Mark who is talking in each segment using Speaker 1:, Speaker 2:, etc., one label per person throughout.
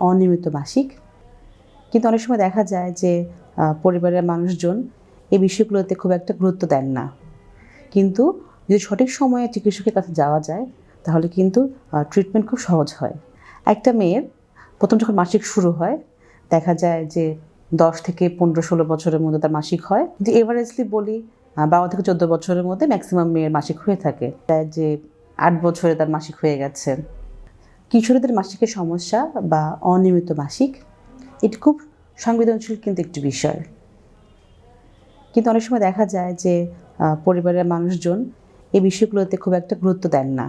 Speaker 1: অনিয়মিত মাসিক। কিন্তু অনেক সময় দেখা যায় যে পরিবারের মানুষজন এই বিষয়গুলোতে খুব একটা গুরুত্ব দেন না। কিন্তু যদি সঠিক সময়ে চিকিৎসকের কাছে যাওয়া যায়, তাহলে কিন্তু ট্রিটমেন্ট খুব সহজ হয়। একটা মেয়ের প্রথম যখন মাসিক শুরু হয়, দেখা যায় যে, দশ থেকে পনেরো ষোলো বছরের মধ্যে তার মাসিক হয়। কিন্তু এভারেজলি বলি বারো থেকে চোদ্দ বছরের মধ্যে ম্যাক্সিমাম মেয়ের মাসিক হয়ে থাকে। যে, আট বছরে তার মাসিক হয়ে গেছে। কিশোরীদের মাসিকের সমস্যা বা অনিয়মিত মাসিক, এটি খুব সংবেদনশীল কিন্তু একটি বিষয়। কিন্তু অনেক সময় দেখা যায় যে পরিবারের মানুষজন এই বিষয়গুলোতে খুব একটা গুরুত্ব দেন না।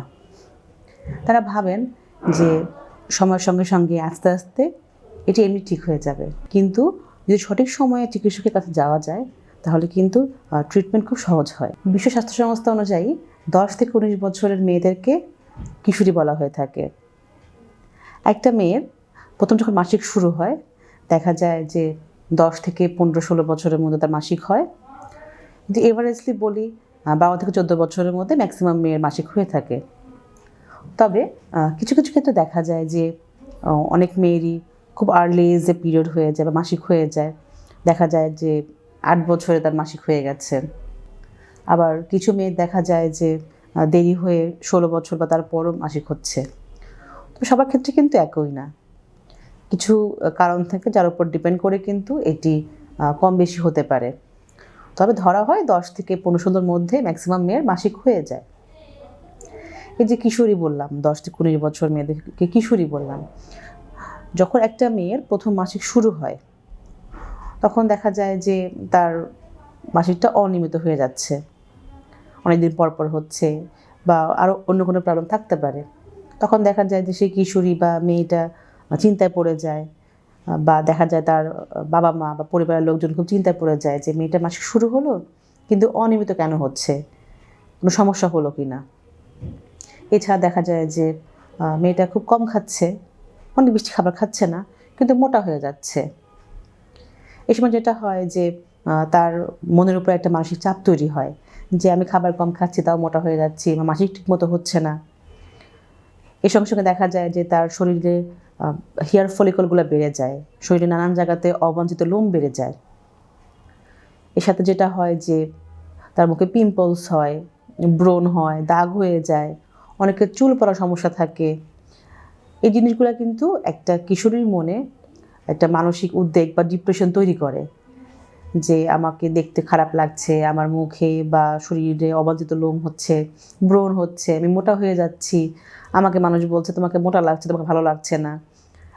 Speaker 1: তারা ভাবেন যে, সময়ের সঙ্গে সঙ্গে আস্তে আস্তে এটি এমনি ঠিক হয়ে যাবে। কিন্তু যদি সঠিক সময়ে চিকিৎসকের কাছে যাওয়া যায়, তাহলে কিন্তু ট্রিটমেন্ট খুব সহজ হয়। বিশ্ব স্বাস্থ্য সংস্থা অনুযায়ী দশ থেকে উনিশ বছরের মেয়েদেরকে কিশোরী বলা হয়ে থাকে। একটা মেয়ের প্রথম যখন মাসিক শুরু হয়, দেখা যায় যে দশ থেকে পনেরো ষোলো বছরের মধ্যে তার মাসিক হয়। কিন্তু এভারেজলি বলি বারো থেকে চোদ্দ বছরের মধ্যে ম্যাক্সিমাম মেয়ের মাসিক হয়ে থাকে। তবে কিছু কিছু ক্ষেত্রে দেখা যায় যে অনেক মেয়েরই খুব আর্লি এজে পিরিয়ড হয়ে যায় বা মাসিক হয়ে যায়। দেখা যায় যে আট বছরে তার মাসিক হয়ে গেছে। আবার কিছু মেয়ের দেখা যায় যে দেরি হয়ে ষোলো বছর বা তারপরও মাসিক হচ্ছে। সবার ক্ষেত্রে কিন্তু একই না। কিছু কারণ থাকে যার উপর ডিপেন্ড করে কিন্তু এটি কম বেশি হতে পারে। তবে ধরা হয় দশ থেকে পনেরো ষোলোর মধ্যে ম্যাক্সিমাম মেয়ের মাসিক হয়ে যায়। এই যে কিশোরী বললাম, দশ থেকে উনিশ বছর মেয়েদেরকে কিশোরী বললাম, যখন একটা মেয়ের প্রথম মাসিক শুরু হয়, তখন দেখা যায় যে তার মাসিকটা অনিয়মিত হয়ে যাচ্ছে। অনেকদিন পর পর হচ্ছে বা আরও অন্য কোনো প্রবলেম থাকতে পারে। তখন দেখা যায় যে সেই কিশোরী বা মেয়েটা চিন্তায় পড়ে যায়, বা দেখা যায় তার বাবা মা বা পরিবারের লোকজন খুব চিন্তায় পড়ে যায় যে মেয়েটা মাসিক শুরু হলো কিন্তু অনিয়মিত কেন হচ্ছে, কোনো সমস্যা হলো কি না এছাড়া দেখা যায় যে মেয়েটা খুব কম খাচ্ছে, অনেক বেশি খাবার খাচ্ছে না, কিন্তু মোটা হয়ে যাচ্ছে। এই সময় যেটা হয় যে তার মনের উপর একটা মানসিক চাপ তৈরি হয় যে, আমি খাবার কম খাচ্ছি, তাও মোটা হয়ে যাচ্ছি, আমার মাসিক ঠিক মতো হচ্ছে না। এর সঙ্গে সঙ্গে দেখা যায় যে তার শরীরে হেয়ার ফলিকলগুলো বেড়ে যায়। শরীরে নানান জায়গাতে অবাঞ্ছিত লোম বেড়ে যায়। এর সাথে যেটা হয় যে তার মুখে পিম্পলস হয়, ব্রণ হয়, দাগ হয়ে যায়, অনেকের চুল পড়ার সমস্যা থাকে। এই জিনিসগুলো কিন্তু একটা কিশোরীর মনে একটা মানসিক উদ্বেগ বা ডিপ্রেশন তৈরি করে। যে আমাকে দেখতে খারাপ লাগছে, আমার মুখে বা শরীরে অবাঞ্ছিত লোম হচ্ছে, ব্রণ হচ্ছে, আমি মোটা হয়ে যাচ্ছি, আমাকে মানুষ বলছে তোমাকে মোটা লাগছে, তোমাকে ভালো লাগছে না।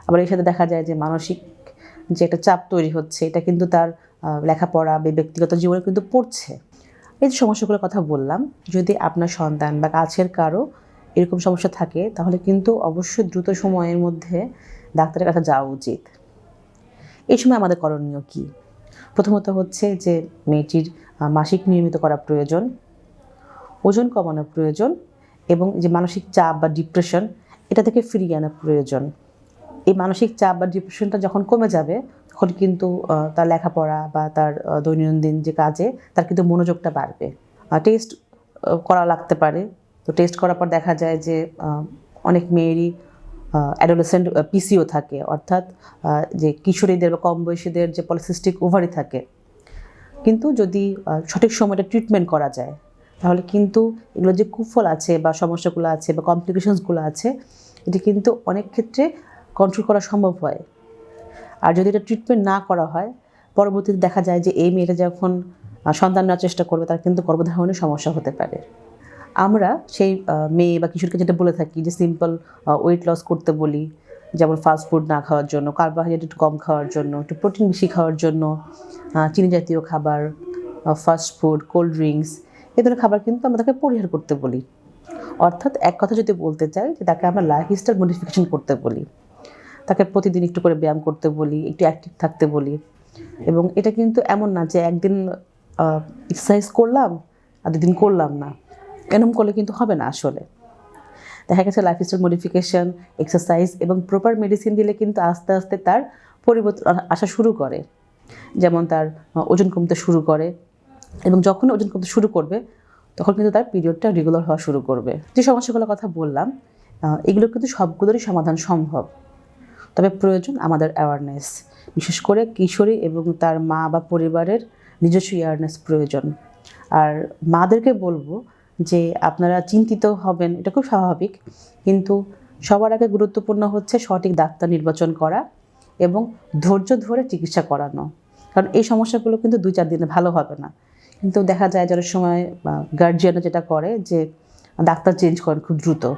Speaker 1: আবার এর সাথে দেখা যায় যে মানসিক যে একটা চাপ তৈরি হচ্ছে, এটা কিন্তু তার লেখাপড়া বা ব্যক্তিগত জীবনে কিন্তু পড়ছে। এই যে সমস্যাগুলোর কথা বললাম, যদি আপনার সন্তান বা কাছের কারও এরকম সমস্যা থাকে, তাহলে কিন্তু অবশ্যই দ্রুত সময়ের মধ্যে ডাক্তারের কাছে যাওয়া উচিত। এই সময় আমাদের করণীয় কী? প্রথমত হচ্ছে যে মেয়েটির মাসিক নিয়মিত করা প্রয়োজন, ওজন কমানো প্রয়োজন এবং যে মানসিক চাপ বা ডিপ্রেশন এটা থেকে ফিরিয়ে আনা প্রয়োজন। এই মানসিক চাপ বা ডিপ্রেশনটা যখন কমে যাবে, তখন কিন্তু তার লেখাপড়া বা তার দৈনন্দিন যে কাজে তার কিন্তু মনোযোগটা বাড়বে। টেস্ট করা লাগতে পারে। তো টেস্ট করার পর দেখা যায় যে অনেক মেয়েরই অ্যাডোলেসেন্ট পিসিও থাকে, অর্থাৎ যে কিশোরীদের বা কম বয়সীদের যে পলিসিস্টিক ওভারি থাকে। কিন্তু যদি সঠিক সময়টা ট্রিটমেন্ট করা যায়, তাহলে কিন্তু এগুলো যে কুফল আছে বা সমস্যাগুলো আছে বা কমপ্লিকেশনসগুলো আছে, এটি কিন্তু অনেক ক্ষেত্রে কন্ট্রোল করা সম্ভব হয়। আর যদি এটা ট্রিটমেন্ট না করা হয়, পরবর্তীতে দেখা যায় যে এই মেয়েটা যখন সন্তান নেওয়ার চেষ্টা করবে, তার কিন্তু গর্ভধারণের সমস্যা হতে পারে। আমরা সেই মেয়ে বা কিশোরকে যেটা বলে থাকি যে সিম্পল ওয়েট লস করতে বলি, যেমন ফাস্ট ফুড না খাওয়ার জন্য কার্বোহাইড্রেট একটু কম খাওয়ার জন্য, একটু প্রোটিন বেশি খাওয়ার জন্য চিনি জাতীয় খাবার ফাস্ট ফুড কোল্ড ড্রিঙ্কস এ ধরনের খাবার কিন্তু আমরা তাকে পরিহার করতে বলি। অর্থাৎ এক কথা যদি বলতে চাই যে তাকে আমরা লাইফ স্টাইল মডিফিকেশন করতে বলি, তাকে প্রতিদিন একটু করে ব্যায়াম করতে বলি, একটু অ্যাক্টিভ থাকতে বলি, এবং এটা কিন্তু এমন না যে একদিন এক্সারসাইজ করলাম, আর দুদিন করলাম না। এরকম করলে কিন্তু হবে না আসলে। দেখা গেছে লাইফস্টাইল মডিফিকেশন এক্সারসাইজ এবং প্রপার মেডিসিন দিলে কিন্তু আস্তে আস্তে তার পরিবর্তন আসা শুরু করে। যেমন তার ওজন কমতে শুরু করে এবং যখন ওজন কমতে শুরু করবে, তখন কিন্তু তার পিরিয়ডটা রেগুলার হওয়া শুরু করবে। যে সমস্যাগুলোর কথা বললাম এগুলো কিন্তু সবগুলোরই সমাধান সম্ভব। তবে প্রয়োজন আমাদের অ্যাওয়ারনেস বিশেষ করে কিশোরী এবং তার মা বা পরিবারের নিজস্ব অ্যাওয়ারনেস প্রয়োজন। আর মাদেরকে বলব যে আপনারা চিন্তিত হবেন, এটা খুব স্বাভাবিক। কিন্তু সবার আগে গুরুত্বপূর্ণ হচ্ছে সঠিক ডাক্তার নির্বাচন করা এবং ধৈর্য ধরে চিকিৎসা করানো। কারণ এই সমস্যাগুলো কিন্তু দুই চার দিনে ভালো হবে না। কিন্তু দেখা যায় যে অনেক সময় গার্জিয়ানরা যেটা করে যে ডাক্তার চেঞ্জ করেন খুব দ্রুত।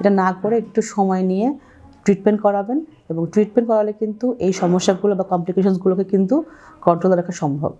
Speaker 1: এটা না করে একটু সময় নিয়ে ট্রিটমেন্ট করাবেন এবং ট্রিটমেন্ট করালে কিন্তু এই সমস্যাগুলো বা কমপ্লিকেশনসগুলোকে কিন্তু কন্ট্রোলে রাখা সম্ভব।